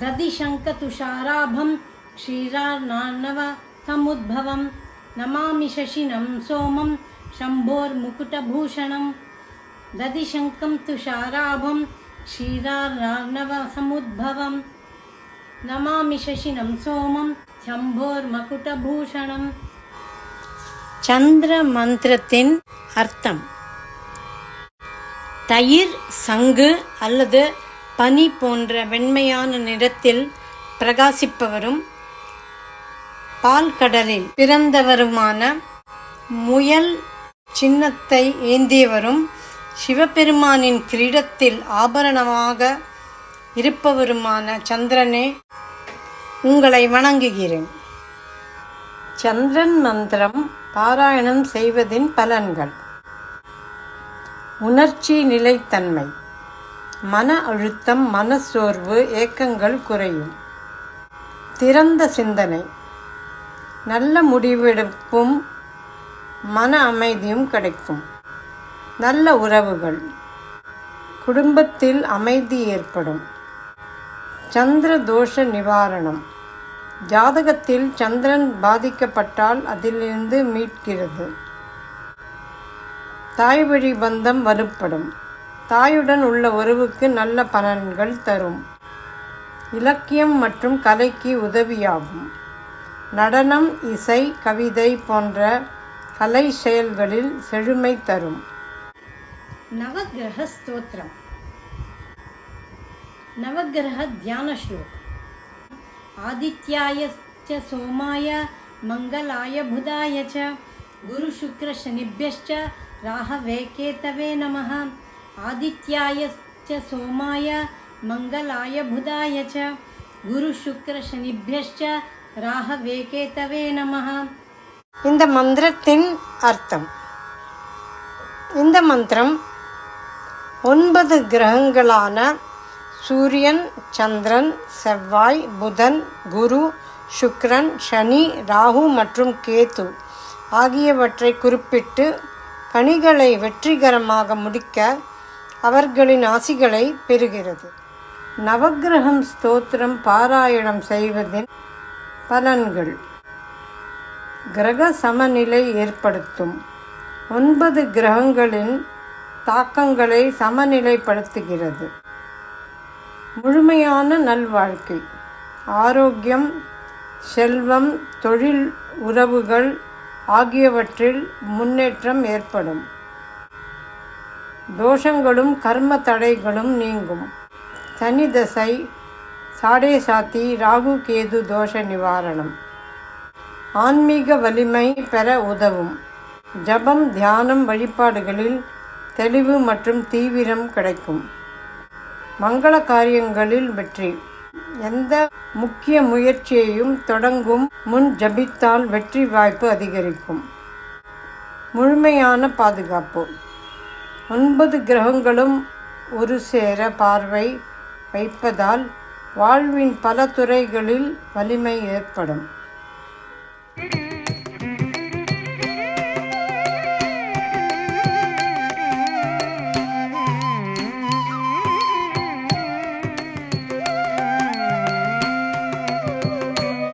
दधिशङ्कतुषाराभं क्षीरार्णार्णव समुद्भवं नमामि शशिनं सोमं शम्भोर्मुकुटभूषणं दधिशङ्कं तुषाराभं क्षीरार्णार्णवसमुद्भवं नमामि शशिनं सोमं शम्भोर्मकुटभूषणम् சந்திர மந்திரத்தின் அர்த்தம் தயிர் சங்கு அல்லது பனி போன்ற வெண்மையான நிறத்தில் பிரகாசிப்பவரும் பால்கடலில் பிறந்தவருமான முயல் சின்னத்தை ஏந்தியவரும் சிவபெருமானின் கிரீடத்தில் ஆபரணமாக இருப்பவருமான சந்திரனே உங்களை வணங்குகிறேன். சந்திரன் மந்திரம் பாராயணம் செய்வதின் பலன்கள். உணர்ச்சி நிலைத்தன்மை. மன அழுத்தம் மனச்சோர்வு ஏக்கங்கள் குறையும். திறந்த சிந்தனை. நல்ல முடிவெடுப்பும் மன அமைதியும் கிடைக்கும். நல்ல உறவுகள். குடும்பத்தில் அமைதி ஏற்படும். சந்திர தோஷ நிவாரணம். ஜாதகத்தில் சந்திரன் பாதிக்கப்பட்டால் அதிலிருந்து மீட்கிறது. தாய் வழி பந்தம் வலுப்படும். தாயுடன் உள்ள உறவுக்கு நல்ல பலன்கள் தரும். இலக்கியம் மற்றும் கலைக்கு உதவியாகும். நடனம் இசை கவிதை போன்ற கலை செயல்களில் செழுமை தரும். நவகிரக ஸ்தோத்திரம். நவகிரக தியான ஸ்லோக் ஆதித்யாய சோமாய மங்களாய புதாய ச குரு சுக்கர சனிபியஷ்ட ராகவே கேத்தவே நமக च सोमाय मङ्गलाय बुधाय च गुरुशुक्रशनिभ्यश्च ராகவே கேத்தவே நமः இந்த மந்திரத்தின் அர்த்தம் இந்த மந்திரம் ஒன்பது கிரகங்களான சூரியன் சந்திரன் செவ்வாய் புதன் குரு சுக்ரன் சனி ராகு மற்றும் கேது ஆகியவற்றை குறிப்பிட்டு பணிகளை வெற்றிகரமாக முடிக்க அவர்களின் ஆசிகளை பெறுகிறது. நவக்கிரகம் ஸ்தோத்திரம் பாராயணம் செய்வதின் பலன்கள். கிரக சமநிலை ஏற்படுத்தும். ஒன்பது கிரகங்களின் தாக்கங்களை சமநிலைப்படுத்துகிறது. முழுமையான நல்வாழ்க்கை. ஆரோக்கியம் செல்வம் தொழில் உறவுகள் ஆகியவற்றில் முன்னேற்றம் ஏற்படும். தோஷங்களும் கர்ம தடைகளும் நீங்கும். சனி தசை சாடே சாத்தி ராகு கேது தோஷ நிவாரணம். ஆன்மீக வலிமை பெற உதவும். ஜபம் தியானம் வழிபாடுகளில் தெளிவு மற்றும் தீவிரம் கிடைக்கும். மங்கள காரியங்களில் வெற்றி. எந்த முக்கிய முயற்சியையும் தொடங்கும் முன் ஜபித்தால் வெற்றி வாய்ப்பு அதிகரிக்கும். முழுமையான பாதுகாப்பு. ஒன்பது கிரகங்களும் ஒரு சேர பார்வை வைப்பதால் வாழ்வின் பல துறைகளில் வலிமை ஏற்படும்.